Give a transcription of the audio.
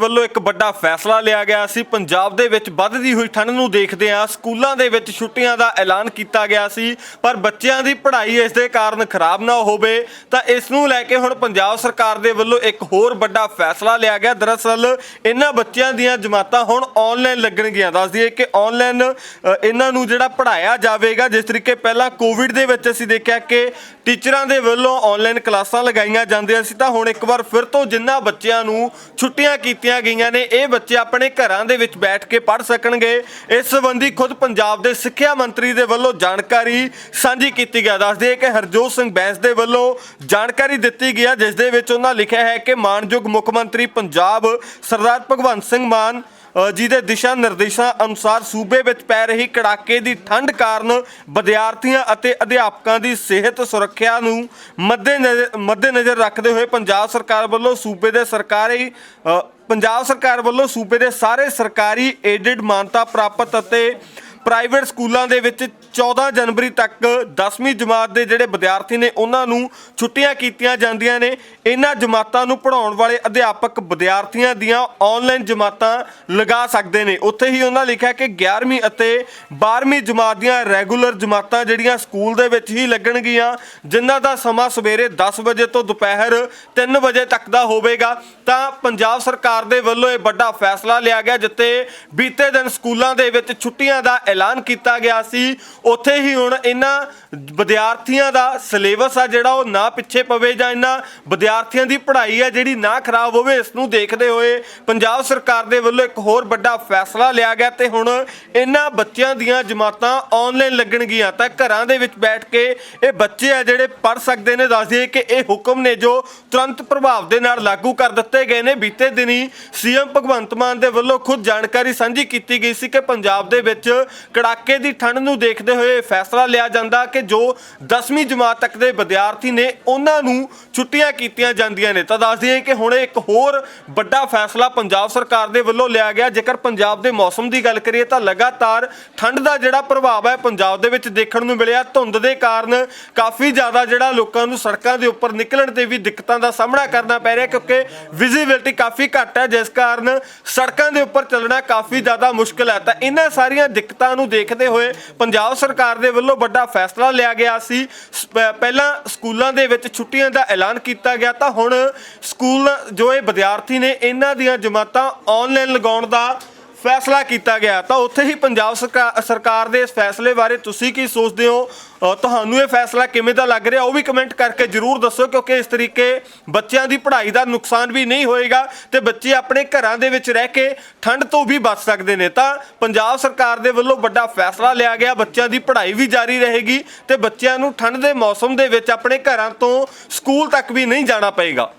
ਵੱਲੋਂ ਇੱਕ ਵੱਡਾ ਫੈਸਲਾ ਲਿਆ ਗਿਆ ਸੀ। ਪੰਜਾਬ ਦੇ ਵਿੱਚ ਵੱਧਦੀ ਹੋਈ ਠੰਡ ਨੂੰ ਦੇਖਦੇ ਆ ਸਕੂਲਾਂ ਦੇ ਵਿੱਚ ਛੁੱਟੀਆਂ ਦਾ ਐਲਾਨ ਕੀਤਾ ਗਿਆ ਸੀ। ਪਰ ਬੱਚਿਆਂ ਦੀ ਪੜ੍ਹਾਈ ਇਸ ਦੇ ਕਾਰਨ ਖਰਾਬ ਨਾ ਹੋਵੇ, ਤਾਂ ਇਸ ਨੂੰ ਲੈ ਕੇ ਹੁਣ ਪੰਜਾਬ ਸਰਕਾਰ ਦੇ ਵੱਲੋਂ ਇੱਕ ਹੋਰ ਵੱਡਾ ਫੈਸਲਾ ਲਿਆ ਗਿਆ। ਦਰਅਸਲ, ਇਹਨਾਂ ਬੱਚਿਆਂ ਦੀਆਂ ਜਮਾਤਾਂ ਹੁਣ ਆਨਲਾਈਨ ਲੱਗਣਗੀਆਂ। ਦੱਸ ਦਈਏ ਕਿ ਆਨਲਾਈਨ ਇਹਨਾਂ ਨੂੰ ਜਿਹੜਾ ਪੜ੍ਹਾਇਆ ਜਾਵੇਗਾ, ਜਿਸ ਤਰੀਕੇ ਪਹਿਲਾਂ ਕੋਵਿਡ ਦੇ ਵਿੱਚ ਅਸੀਂ ਦੇਖਿਆ ਕਿ ਟੀਚਰਾਂ ਦੇ ਵੱਲੋਂ ਆਨਲਾਈਨ ਕਲਾਸਾਂ ਲਗਾਈਆਂ ਜਾਂਦੀਆਂ ਸੀ, ਤਾਂ ਹੁਣ ਇੱਕ ਵਾਰ ਫਿਰ ਤੋਂ ਜਿਨ੍ਹਾਂ ਬੱਚਿਆਂ ਨੂੰ ਛੁੱਟੀਆਂ ਕੀਤੀ ਕੀਤੀਆਂ ਗਈਆਂ ਨੇ ਇਹ ਬੱਚੇ ਆਪਣੇ ਘਰਾਂ ਦੇ ਵਿੱਚ ਬੈਠ ਕੇ ਪੜ੍ਹ ਸਕਣਗੇ। ਇਸ ਸੰਬੰਧੀ ਖੁਦ ਪੰਜਾਬ ਦੇ ਸਿੱਖਿਆ ਮੰਤਰੀ ਦੇ ਵੱਲੋਂ ਜਾਣਕਾਰੀ ਸਾਂਝੀ ਕੀਤੀ ਗਿਆ। ਦੱਸਦੇ ਕਿ ਹਰਜੋਤ ਸਿੰਘ ਬੈਂਸ ਦੇ ਵੱਲੋਂ ਜਾਣਕਾਰੀ ਦਿੱਤੀ ਗਈ ਹੈ ਜਿਸ ਦੇ ਵਿੱਚ ਉਹਨਾਂ ਲਿਖਿਆ ਹੈ ਕਿ ਮਾਨਯੋਗ ਮੁੱਖ ਮੰਤਰੀ ਪੰਜਾਬ ਸਰਦਾਰ ਭਗਵੰਤ ਸਿੰਘ ਮਾਨ ਅ, ਜਿਹਦੇ ਦਿਸ਼ਾ ਨਿਰਦੇਸ਼ਾਂ ਅਨੁਸਾਰ ਸੂਬੇ ਵਿੱਚ ਪੈ ਰਹੀ ਕੜਾਕੇ ਦੀ ਠੰਡ ਕਾਰਨ ਵਿਦਿਆਰਥੀਆਂ ਅਤੇ ਅਧਿਆਪਕਾਂ ਦੀ ਸਿਹਤ ਸੁਰੱਖਿਆ ਨੂੰ ਮੱਦੇਨਜ਼ ਮੱਦੇ ਨਜ਼ਰ ਰੱਖਦੇ ਹੋਏ ਪੰਜਾਬ ਸਰਕਾਰ ਵੱਲੋਂ ਸੂਬੇ ਦੇ ਸਰਕਾਰੀ ਪੰਜਾਬ ਸਰਕਾਰ ਵੱਲੋਂ ਸੂਬੇ ਦੇ ਸਾਰੇ ਸਰਕਾਰੀ ਏਡਡ ਮਾਨਤਾ ਪ੍ਰਾਪਤ ਅਤੇ ਪ੍ਰਾਈਵੇਟ ਸਕੂਲਾਂ ਦੇ ਵਿੱਚ 14 ਜਨਵਰੀ ਤੱਕ 10ਵੀਂ ਜਮਾਤ ਦੇ ਜਿਹੜੇ ਵਿਦਿਆਰਥੀ ਨੇ, ਉਹਨਾਂ ਨੂੰ ਛੁੱਟੀਆਂ ਕੀਤੀਆਂ ਜਾਂਦੀਆਂ ਨੇ। ਇਹਨਾਂ ਜਮਾਤਾਂ ਨੂੰ ਪੜ੍ਹਾਉਣ ਵਾਲੇ ਅਧਿਆਪਕ ਵਿਦਿਆਰਥੀਆਂ ਦੀਆਂ ਆਨਲਾਈਨ ਜਮਾਤਾਂ ਲਗਾ ਸਕਦੇ ਨੇ। ਉੱਥੇ ਹੀ ਉਹਨਾਂ ਲਿਖਿਆ ਕਿ 11ਵੀਂ ਅਤੇ 12ਵੀਂ ਜਮਾਤ ਦੀਆਂ ਰੈਗੂਲਰ ਜਮਾਤਾਂ ਜਿਹੜੀਆਂ ਸਕੂਲ ਦੇ ਵਿੱਚ ਹੀ ਲੱਗਣਗੀਆਂ, ਜਿਨ੍ਹਾਂ ਦਾ ਸਮਾਂ ਸਵੇਰੇ 10 ਵਜੇ ਤੋਂ ਦੁਪਹਿਰ 3 ਵਜੇ ਤੱਕ ਦਾ ਹੋਵੇਗਾ। ਤਾਂ ਪੰਜਾਬ ਸਰਕਾਰ ਦੇ ਵੱਲੋਂ ਇਹ ਵੱਡਾ ਫੈਸਲਾ ਲਿਆ ਗਿਆ ਜਿੱਤੇ ਬੀਤੇ ਦਿਨ ਸਕੂਲਾਂ ਦੇ ਵਿੱਚ ਛੁੱਟੀਆਂ ਦਾ ਐਲਾਨ ਕੀਤਾ ਗਿਆ ਸੀ। ਉੱਥੇ ਹੀ ਹੁਣ ਇਹਨਾਂ ਵਿਦਿਆਰਥੀਆਂ ਦਾ ਸਿਲੇਬਸ ਆ ਜਿਹੜਾ ਉਹ ਨਾ ਪਿੱਛੇ ਪਵੇ ਜਾਂ ਇਹਨਾਂ ਵਿਦਿਆਰਥੀਆਂ ਦੀ ਪੜ੍ਹਾਈ ਆ ਜਿਹੜੀ ਨਾ ਖਰਾਬ ਹੋਵੇ, ਇਸ ਨੂੰ ਦੇਖਦੇ ਹੋਏ ਪੰਜਾਬ ਸਰਕਾਰ ਦੇ ਵੱਲੋਂ ਇੱਕ ਹੋਰ ਵੱਡਾ ਫੈਸਲਾ ਲਿਆ ਗਿਆ ਤੇ ਹੁਣ ਇਹਨਾਂ ਬੱਚਿਆਂ ਦੀਆਂ ਜਮਾਤਾਂ ਆਨਲਾਈਨ ਲੱਗਣਗੀਆਂ। ਤਾਂ ਘਰਾਂ ਦੇ ਵਿੱਚ ਬੈਠ ਕੇ ਇਹ ਬੱਚੇ ਆ ਜਿਹੜੇ ਪੜ੍ਹ ਸਕਦੇ ਨੇ, ਦੱਸ ਦਈਏ ਕਿ ਇਹ ਹੁਕਮ ਨੇ ਜੋ ਤੁਰੰਤ ਪ੍ਰਭਾਵ ਦੇ ਨਾਲ ਲਾਗੂ ਕਰ ਦਿੱਤੇ ਗਏ ਨੇ। ਬੀਤੇ ਦਿਨੀ ਸੀਐਮ ਭਗਵੰਤ ਮਾਨ ਦੇ ਵੱਲੋਂ ਖੁਦ ਜਾਣਕਾਰੀ ਸਾਂਝੀ ਕੀਤੀ ਗਈ ਸੀ ਕਿ ਪੰਜਾਬ ਦੇ ਵਿੱਚ ਕੜਾਕੇ ਦੀ ਠੰਡ ਨੂੰ ਦੇਖਦੇ ਹੋਏ ਇਹ ਫੈਸਲਾ ਲਿਆ ਜਾਂਦਾ ਕਿ ਜੋ 10ਵੀਂ ਜਮਾਤ ਤੱਕ ਦੇ ਵਿਦਿਆਰਥੀ ਨੇ ਉਹਨਾਂ ਨੂੰ ਛੁੱਟੀਆਂ ਕੀਤੀਆਂ ਜਾਂਦੀਆਂ ਨੇ। ਤਾਂ ਦੱਸ ਦਈਏ ਕਿ ਹੁਣ ਇੱਕ ਹੋਰ ਵੱਡਾ ਫੈਸਲਾ ਪੰਜਾਬ ਸਰਕਾਰ ਦੇ ਵੱਲੋਂ ਲਿਆ ਗਿਆ। ਜੇਕਰ ਪੰਜਾਬ ਦੇ ਮੌਸਮ ਦੀ ਗੱਲ ਕਰੀਏ ਤਾਂ ਲਗਾਤਾਰ ਠੰਡ ਦਾ ਜਿਹੜਾ ਪ੍ਰਭਾਵ ਹੈ ਪੰਜਾਬ ਦੇ ਵਿੱਚ ਦੇਖਣ ਨੂੰ ਮਿਲਿਆ। ਧੁੰਦ ਦੇ ਕਾਰਨ ਕਾਫੀ ਜ਼ਿਆਦਾ ਜਿਹੜਾ ਲੋਕਾਂ ਨੂੰ ਸੜਕਾਂ ਦੇ ਉੱਪਰ ਨਿਕਲਣ ਤੇ ਵੀ ਦਿੱਕਤਾਂ ਦਾ ਸਾਹਮਣਾ ਕਰਨਾ ਪੈ ਰਿਹਾ ਕਿਉਂਕਿ ਵਿਜ਼ਿਬਿਲਟੀ ਕਾਫੀ ਘੱਟ ਹੈ। ਜਿਸ ਕਾਰਨ ਸੜਕਾਂ ਦੇ ਉੱਪਰ ਚੱਲਣਾ ਕਾਫੀ ਜ਼ਿਆਦਾ ਮੁਸ਼ਕਲ ਹੈ। ਤਾਂ ਇਹਨਾਂ ਸਾਰੀਆਂ ਦਿੱਕਤਾਂ ਨੂੰ ਦੇਖਦੇ ਹੋਏ ਪੰਜਾਬ ਸਰਕਾਰ ਦੇ ਵੱਲੋਂ ਵੱਡਾ ਫੈਸਲਾ ਲਿਆ ਗਿਆ ਸੀ। ਪਹਿਲਾਂ ਸਕੂਲਾਂ ਦੇ ਵਿੱਚ ਛੁੱਟੀਆਂ ਦਾ ਐਲਾਨ ਕੀਤਾ ਗਿਆ ਤਾਂ ਹੁਣ ਸਕੂਲ ਜੋ ਇਹ ਵਿਦਿਆਰਥੀ ਨੇ, ਇਹਨਾਂ ਦੀਆਂ ਜਮਾਤਾਂ ਆਨਲਾਈਨ ਲਗਾਉਣ ਦਾ ਫੈਸਲਾ ਕੀਤਾ ਗਿਆ। ਤਾਂ ਉੱਥੇ ਹੀ ਪੰਜਾਬ ਸਰਕਾ- ਸਰਕਾਰ ਦੇ ਇਸ ਫੈਸਲੇ ਬਾਰੇ ਤੁਸੀਂ ਕੀ ਸੋਚਦੇ ਹੋ? ਤੁਹਾਨੂੰ ਇਹ ਫੈਸਲਾ ਕਿਵੇਂ ਦਾ ਲੱਗ ਰਿਹਾ? ਉਹ ਵੀ ਕਮੈਂਟ ਕਰਕੇ ਜਰੂਰ ਦੱਸੋ, ਕਿਉਂਕਿ ਇਸ ਤਰੀਕੇ ਬੱਚਿਆਂ ਦੀ ਪੜ੍ਹਾਈ ਦਾ ਨੁਕਸਾਨ ਵੀ ਨਹੀਂ ਹੋਏਗਾ ਤੇ ਬੱਚੇ ਆਪਣੇ ਘਰਾਂ ਦੇ ਵਿੱਚ ਰਹਿ ਕੇ ਠੰਡ ਤੋਂ ਵੀ ਬਚ ਸਕਦੇ ਨੇ। ਤਾਂ ਪੰਜਾਬ ਸਰਕਾਰ ਦੇ ਵੱਲੋਂ ਵੱਡਾ ਫੈਸਲਾ ਲਿਆ ਗਿਆ। ਬੱਚਿਆਂ ਦੀ ਪੜ੍ਹਾਈ ਵੀ ਜਾਰੀ ਰਹੇਗੀ ਤੇ ਬੱਚਿਆਂ ਨੂੰ ਠੰਡ ਦੇ ਮੌਸਮ ਦੇ ਵਿੱਚ ਆਪਣੇ ਘਰਾਂ ਤੋਂ ਸਕੂਲ ਤੱਕ ਵੀ ਨਹੀਂ ਜਾਣਾ ਪਏਗਾ।